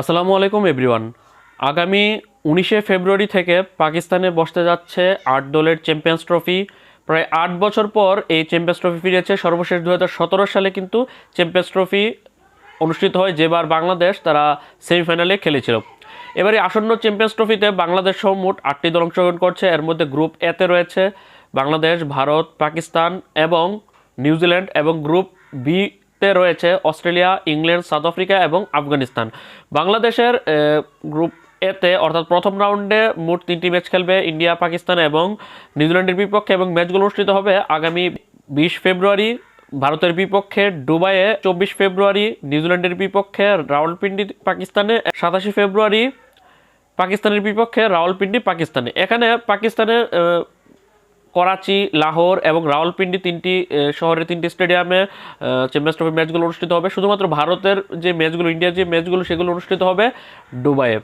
আসসালামু আলাইকুম, এভরিওয়ান। আগামী উনিশে ফেব্রুয়ারি থেকে পাকিস্তানে বসতে যাচ্ছে আট দলের চ্যাম্পিয়ন্স ট্রফি। প্রায় আট বছর পর এই চ্যাম্পিয়ন্স ট্রফি ফিরেছে। সর্বশেষ দু হাজার সতেরো সালে কিন্তু চ্যাম্পিয়ন্স ট্রফি অনুষ্ঠিত হয় যেবার বাংলাদেশ তারা সেমিফাইনালে খেলেছিল। এবারে আসন্ন চ্যাম্পিয়ন্স ট্রফিতে বাংলাদেশ সহ মোট আটটি দল অংশগ্রহণ করছে। এর মধ্যে গ্রুপ এতে রয়েছে বাংলাদেশ, ভারত, পাকিস্তান এবং নিউজিল্যান্ড এবং গ্রুপ বি তে রয়েছে অস্ট্রেলিয়া ইংল্যান্ড সাউথ আফ্রিকা এবং আফগানিস্তান। বাংলাদেশের গ্রুপ এতে অর্থাৎ প্রথম রাউন্ডে মোট তিনটি ম্যাচ খেলবে ইন্ডিয়া পাকিস্তান এবং নিউজিল্যান্ডের বিপক্ষে এবং ম্যাচগুলো অনুষ্ঠিত হবে আগামী বিশ ফেব্রুয়ারি। ভারতের বিপক্ষে দুবাইয়ে চব্বিশ ফেব্রুয়ারি নিউজিল্যান্ডের বিপক্ষে রাওয়ালপিন্ডি পাকিস্তানে সাতাশে ফেব্রুয়ারি পাকিস্তানের বিপক্ষে রাওয়ালপিন্ডি পাকিস্তানে। এখানে পাকিস্তানে আহ, করাচি, লাহোর এবং রাওয়ালপিন্ডি তিনটি শহরের তিনটি স্টেডিয়ামে চ্যাম্পিয়ন্স ট্রফি ম্যাচগুলো অনুষ্ঠিত হবে। শুধুমাত্র ভারতের যে ম্যাচগুলো ইন্ডিয়ার যে ম্যাচগুলো সেগুলো অনুষ্ঠিত হবে দুবাইয়ে।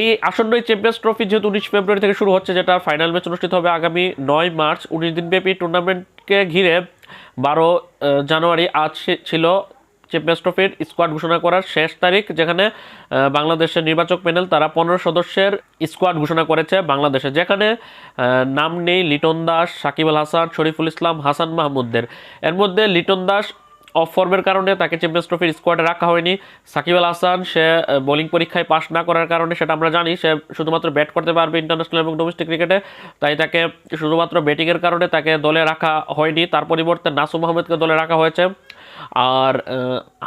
এই আসন্ন চ্যাম্পিয়ন্স ট্রফি যেহেতু উনিশ ফেব্রুয়ারি থেকে শুরু হচ্ছে, যেটা ফাইনাল ম্যাচ অনুষ্ঠিত হবে আগামী নয় মার্চ। উনিশ দিনব্যাপী টুর্নামেন্টকে ঘিরে বারো জানুয়ারি আজ ছিল চ্যাম্পিয়ন্স স্কোয়াড ঘোষণা করার শেষ তারিখ, যেখানে বাংলাদেশের নির্বাচক প্যানেল তারা পনেরো সদস্যের স্কোয়াড ঘোষণা করেছে বাংলাদেশে, যেখানে নাম নেই লিটন দাস, সাকিব আল হাসান, শরীফুল ইসলাম, হাসান মাহমুদদের। এর মধ্যে লিটন দাস অফ ফর্মের কারণে তাকে চ্যাম্পিয়ন্স ট্রফির স্কোয়াডে রাখা হয়নি। সাকিব আল হাসান, সে বোলিং পরীক্ষায় পাশ না করার কারণে, সেটা আমরা জানি, সে শুধুমাত্র ব্যাট করতে পারবে ইন্টারন্যাশনাল এবং ডোমেস্টিক ক্রিকেটে তাই তাকে শুধুমাত্র ব্যাটিংয়ের কারণে তাকে দলে রাখা হয়নি। তার পরিবর্তে নাসুম আহমেদকে দলে রাখা হয়েছে। আর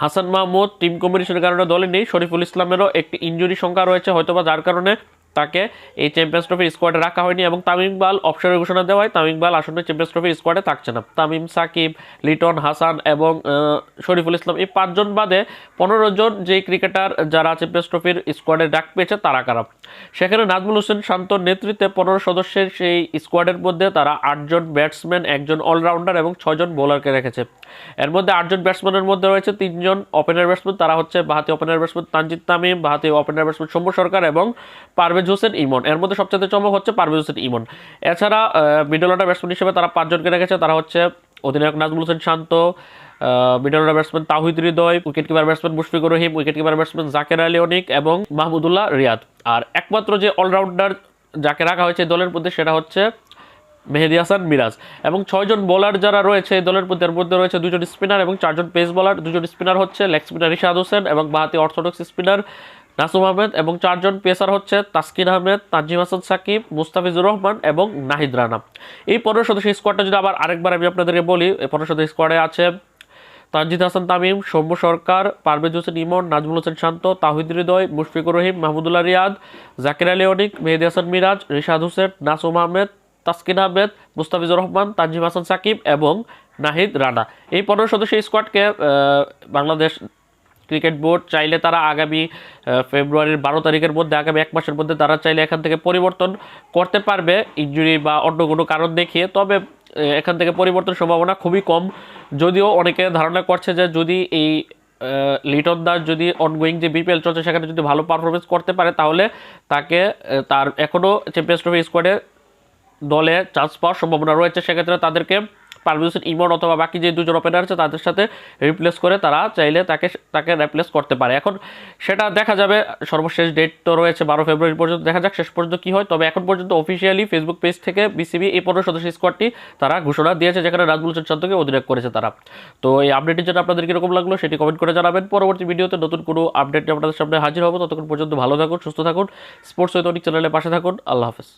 হাসান মাহমুদ টিম কম্বিনেশনের কারণে দলে নেই। শরীফুল ইসলামেরও একটি ইঞ্জুরি সংখ্যা রয়েছে হয়তোবা, যার কারণে তাকে এই চ্যাম্পিয়ন্স ট্রফির স্কোয়াডে রাখা হয়নি এবং তামিম ইকবাল অপসরের ঘোষণা দেওয়ায় তামিম ইকবাল আসন্ন চ্যাম্পিয়ন্স ট্রফির স্কোয়াডে থাকছে না। তামিম, সাকিব, লিটন, হাসান এবং শরীফুল ইসলাম এই পাঁচজন বাদে পনেরো জন যেই ক্রিকেটার যারা চ্যাম্পিয়ন্স ট্রফির স্কোয়াডে ডাক পেয়েছে তারা কারা? সেখানে নাজমুল হোসেন শান্তর নেতৃত্বে পনেরো সদস্যের সেই স্কোয়াডের মধ্যে তারা আটজন ব্যাটসম্যান একজন অলরাউন্ডার এবং ছয়জন বোলারকে রেখেছে। এর মধ্যে আটজন ব্যাটসম্যানের মধ্যে রয়েছে তিনজন ওপেনার ব্যাটসম্যান তারা হচ্ছে বাহাতি ওপেনার ব্যাটসম্যান তানজিদ তামিম, বাহাতি ওপেনার ব্যাটসম্যান সৌম্য সরকার এবং পারভেজ হোসেন ইমন। এর মধ্যে সবচেয়ে চমক হচ্ছে পারভেজ হোসেন ইমন। এছাড়া মিডল অর্ডার ব্যাটসম্যান হিসেবে তারা পাঁচজনকে রেখেছে তারা হচ্ছে অধিনায়ক Nazmul Hossain Shanto middle order batsman Towhid Hridoy wicket keeper batsman Mushfiqur Rahim wicket keeper batsman Jaker Ali Anik এবং মাহমুদুল্লাহ রিয়াদ। আর একমাত্র যে অলরাউন্ডার যাকে রাখা হয়েছে দলের মধ্যে, সেটা হচ্ছে মেহেদি হাসান মিরাজ। এবং ছয়জন বোলার যারা রয়েছে এই দলের মধ্যে, এর মধ্যে রয়েছে দুজন স্পিনার এবং চারজন পেস বোলার দুজন স্পিনার হচ্ছে লেগ স্পিনার ইশাদ হোসেন এবং বাহাতি অর্থোডক্স স্পিনার নাসুম আহমেদ এবং চারজন পেসার হচ্ছে তাসকিন আহমেদ, তানজিম হাসান সাকিব, মুস্তাফিজুর রহমান এবং নাহিদ রানা। এই পনেরো সদস্য স্কোয়াডটা যদি আবার আরেকবার আমি আপনাদেরকে বলি, এই পনেরো সদস্য স্কোয়াডে আছে তানজিদ হাসান তামিম, সৌম্য সরকার, পারভেজ হোসেন ইমন, নাজমুল হোসেন শান্ত, তাহিদ হৃদয়, মুশফিকুর রহিম, মাহমুদুল্লাহ রিয়াদ, জাকির আলী অনিক, মেহেদি হাসান মিরাজ, রিশাদ হোসেন, নাসুম আহমেদ, তাসকিন আহমেদ, মুস্তাফিজুর রহমান, তানজিম হাসান সাকিব এবং নাহিদ রানা। এই পনেরো সদস্য স্কোয়াডকে বাংলাদেশ ক্রিকেট বোর্ড চাইলে তারা আগামী ফেব্রুয়ারির বারো তারিখের মধ্যে, আগামী এক মাসের মধ্যে তারা চাইলে এখান থেকে পরিবর্তন করতে পারবে। ইঞ্জুরি বা অন্য কোনো কারণ দেখিয়ে, তবে এখান থেকে পরিবর্তন সম্ভাবনা খুবই কম। যদিও অনেকে ধারণা করছে যে যদি এই লিটন দাস যদি অনগোয়িং যে বিপিএল চলছে, সেখানে যদি ভালো পারফরমেন্স করতে পারে, তাহলে তাকে তার এখনও চ্যাম্পিয়ন্স ট্রফি স্কোয়াডে দলে চান্স পাওয়ার সম্ভাবনা রয়েছে। সেক্ষেত্রে তাদেরকে হোসেন ইমন অথবা বাকি যে দুজন ওপেনার আছে, তাদের সাথে রিপ্লেস করে তারা চাইলে তাকে তাকে রিপ্লেস করতে পারে। এখন সেটা দেখা যাবে, সর্বশেষ ডেট তো রয়েছে বারো ফেব্রুয়ারি পর্যন্ত, দেখা যাক শেষ পর্যন্ত কি হয়। তবে এখন পর্যন্ত অফিসিয়ালি ফেসবুক পেজ থেকে বিসিবি এই পনেরো সদস্য স্কোয়াডটি তারা ঘোষণা দিয়েছে, যেখানে রাজবুল হোসেন অধিনায়ক করেছে তারা। তো এই আপডেটের জন্য আপনাদের কীরকম লাগল সেটি কমেন্ট করে জানাবেন। পরবর্তী ভিডিওতে নতুন কোনো আপডেট আপনাদের সামনে হাজির হব। ততক্ষণ পর্যন্ত ভালো থাকুন, সুস্থ থাকুন স্পোর্টস অনেক চ্যানেলের পাশে থাকুন। আল্লাহ হাফেজ।